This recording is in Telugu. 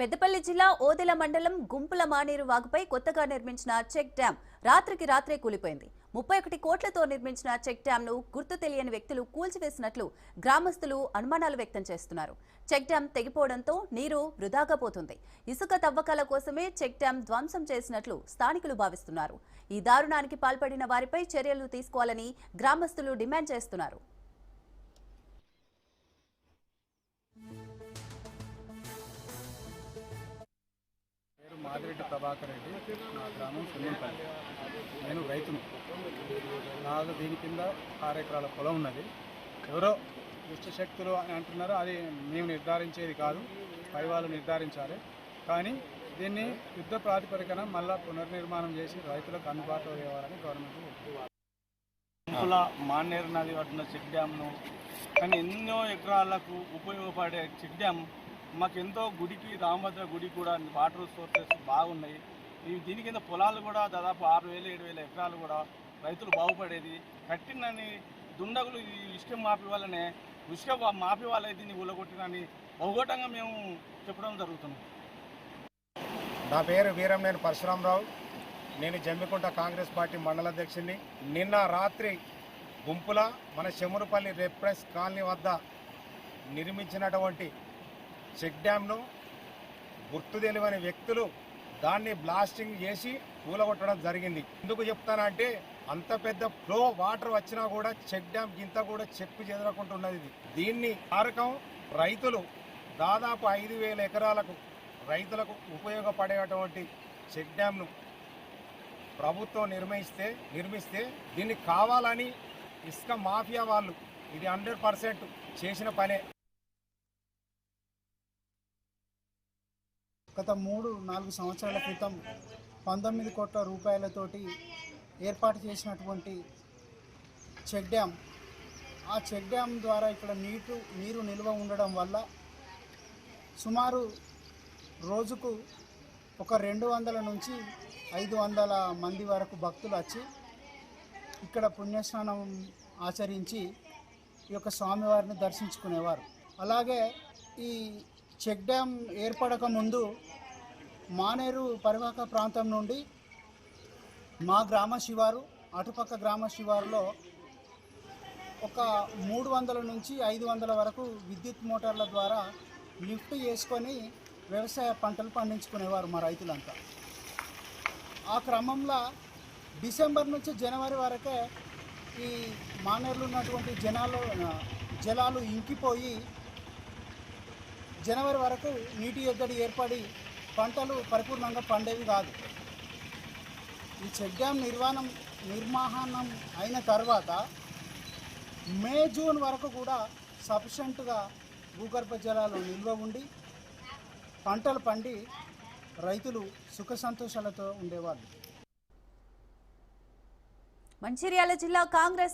పెద్దపల్లి జిల్లా ఓదెల మండలం గుంపుల మానేరు వాగుపై కొత్తగా నిర్మించిన చెక్ డ్యాం రాత్రికి రాత్రే కూలిపోయింది. ముప్పై ఒకటి కోట్లతో నిర్మించిన చెక్ డ్యాం ను గుర్తు తెలియని వ్యక్తులు కూల్చివేసినట్లు గ్రామస్తులు అనుమానాలు వ్యక్తం చేస్తున్నారు. చెక్ డ్యాం తెగిపోవడంతో నీరు వృధాగా పోతుంది. ఇసుక తవ్వకాల కోసమే చెక్ డ్యాం ధ్వంసం చేసినట్లు స్థానికులు భావిస్తున్నారు. ఈ దారుణానికి పాల్పడిన వారిపై చర్యలు తీసుకోవాలని గ్రామస్తులు డిమాండ్ చేస్తున్నారు. యాదిరెడ్డి ప్రభాకర్ రెడ్డి నా గ్రామం సున్నంపల్లి. నేను రైతును. నాకు దీని కింద ఆరు ఎకరాల పొలం ఉన్నది. ఎవరో దుష్ట శక్తులు అని అంటున్నారో అది మేము నిర్ధారించేది కాదు. పై వాళ్ళు నిర్ధారించాలి. కానీ దీన్ని యుద్ధ ప్రాతిపదికన మళ్ళా పునర్నిర్మాణం చేసి రైతులకు అందుబాటులో తేవాలని గవర్నమెంట్ మాన్నేరు నది పట్టిన చెక్ డ్యామ్ను కానీ ఎన్నో ఎకరాలకు ఉపయోగపడే చెక్ డ్యామ్ మాకెంతో గుడికి రామభద్ర గుడి కూడా వాటర్ సోర్సెస్ బాగున్నాయి. ఈ దీని కింద పొలాలు కూడా దాదాపు ఆరు వేలు ఏడు వేల ఎకరాలు కూడా రైతులు బాగుపడేది. కట్టినని దుండగులు ఈ ఇష్టం మాఫీ వల్లనే ఇసుక మాఫీ వాళ్ళే దీన్ని ఊలగొట్టినని బహుగోటంగా మేము చెప్పడం జరుగుతుంది. నా పేరు వీరంనేని పరశురామరావు. నేను జమ్మికుంట కాంగ్రెస్ పార్టీ మండల అధ్యక్షుడిని. నిన్న రాత్రి గుంపుల మన చెమురుపల్లి రెఫరెన్స్ కాలనీ వద్ద నిర్మించినటువంటి చెక్ డ్యామ్ను గుర్తు తెలియని వ్యక్తులు దాన్ని బ్లాస్టింగ్ చేసి కూలగొట్టడం జరిగింది. ఎందుకు చెప్తానంటే అంత పెద్ద ఫ్లో వాటర్ వచ్చినా కూడా చెక్ డ్యామ్ గింత కూడా చెప్పు చెదరకుంటున్నది ఇది. దీన్ని కారకం రైతులు దాదాపు ఐదు వేల ఎకరాలకు రైతులకు ఉపయోగపడేటువంటి చెక్ డ్యామ్ను ప్రభుత్వం నిర్మిస్తే నిర్మిస్తే దీన్ని కావాలని ఇసుక మాఫియా వాళ్ళు ఇది హండ్రెడ్ పర్సెంట్ చేసిన పనే. గత మూడు నాలుగు సంవత్సరాల క్రితం పంతొమ్మిది కోట్ల రూపాయలతోటి ఏర్పాటు చేసినటువంటి చెక్ డ్యామ్. ఆ చెక్ డ్యామ్ ద్వారా ఇక్కడ నీటు నీరు నిల్వ ఉండడం వల్ల సుమారు రోజుకు ఒక రెండు వందల నుంచి ఐదు వందల మంది వరకు భక్తులు వచ్చి ఇక్కడ పుణ్యస్నానం ఆచరించి ఈ యొక్క స్వామివారిని దర్శించుకునేవారు. అలాగే ఈ చెక్ డ్యామ్ ఏర్పడక ముందు మానేరు పరివాహక ప్రాంతం నుండి మా గ్రామ శివారు అటుపక్క గ్రామ శివారులో ఒక మూడు వందల నుంచి ఐదు వందల వరకు విద్యుత్ మోటార్ల ద్వారా లిఫ్ట్ చేసుకొని వ్యవసాయ పంటలు పండించుకునేవారు మా రైతులంతా. ఆ క్రమంలో డిసెంబర్ నుంచి జనవరి వరకే ఈ మానేరులో ఉన్నటువంటి జనాలు జలాలు ఇంకిపోయి జనవరి వరకు నీటి ఎద్దడి ఏర్పడి పంటలు పరిపూర్ణంగా పండేవి కాదు. ఈ చెక్ డ్యామ్ నిర్మాణం నిర్మాణం అయిన తర్వాత మే జూన్ వరకు కూడా సఫిషియంట్గా భూగర్భ జలాలు నిల్వ ఉండి పంటలు పండి రైతులు సుఖ సంతోషాలతో ఉండేవాళ్ళు. మంచిర్యాల జిల్లా కాంగ్రెస్